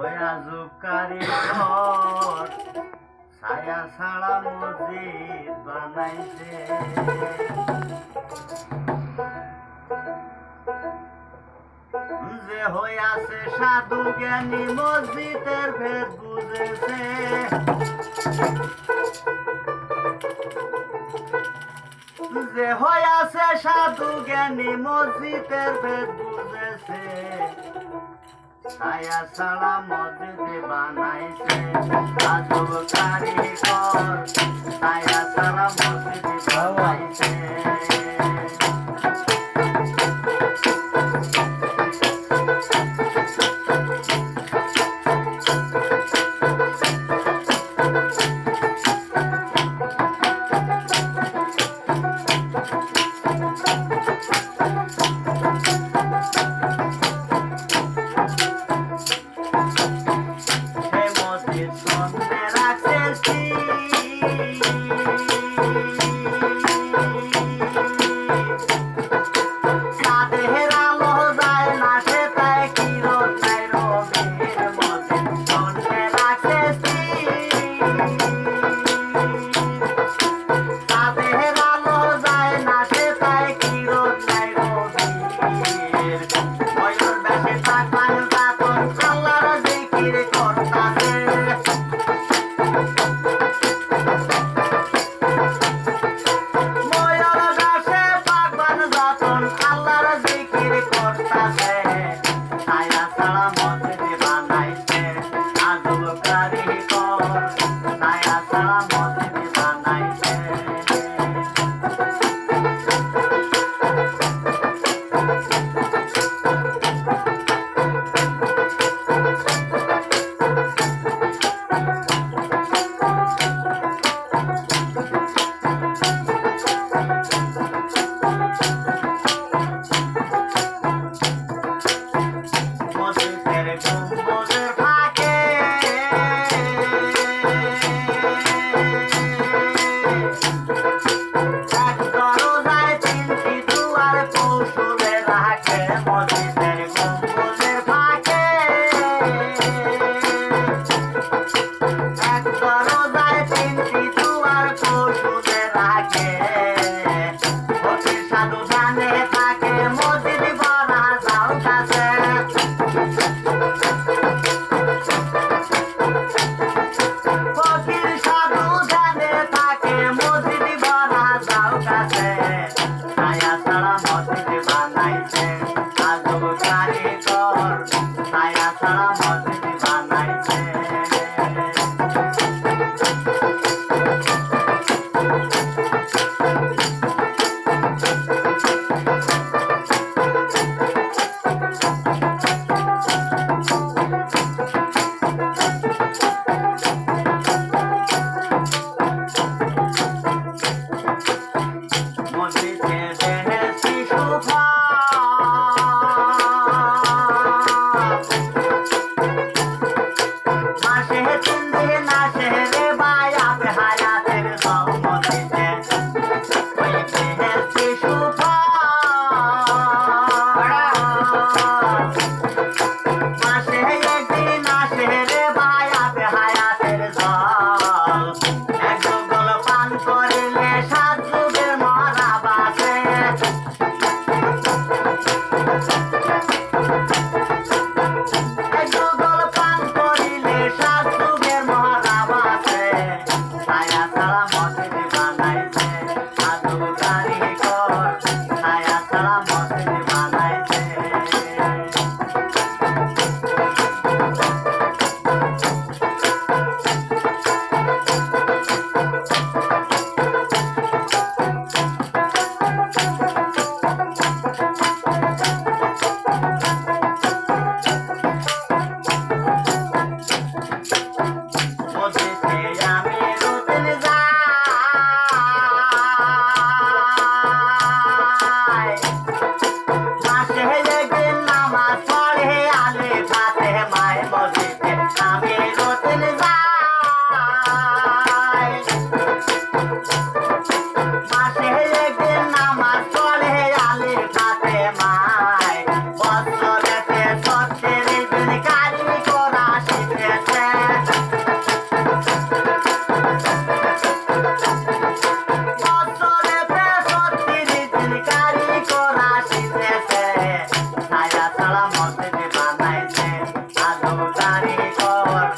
ওই আজুকারি ঘর, ছায়া ছাড়া মসজিদ বানাইছে। যে হইয়াছে সাধু জ্ঞানী মসজিদের ভেদ বুঝেছে। যে হইয়াছে সাধু জ্ঞানী মসজিদের ভেদ বুঝেছে। ছায়া ছাড়া মদ বানাইছে। আজব কারিগর Thank you. আমার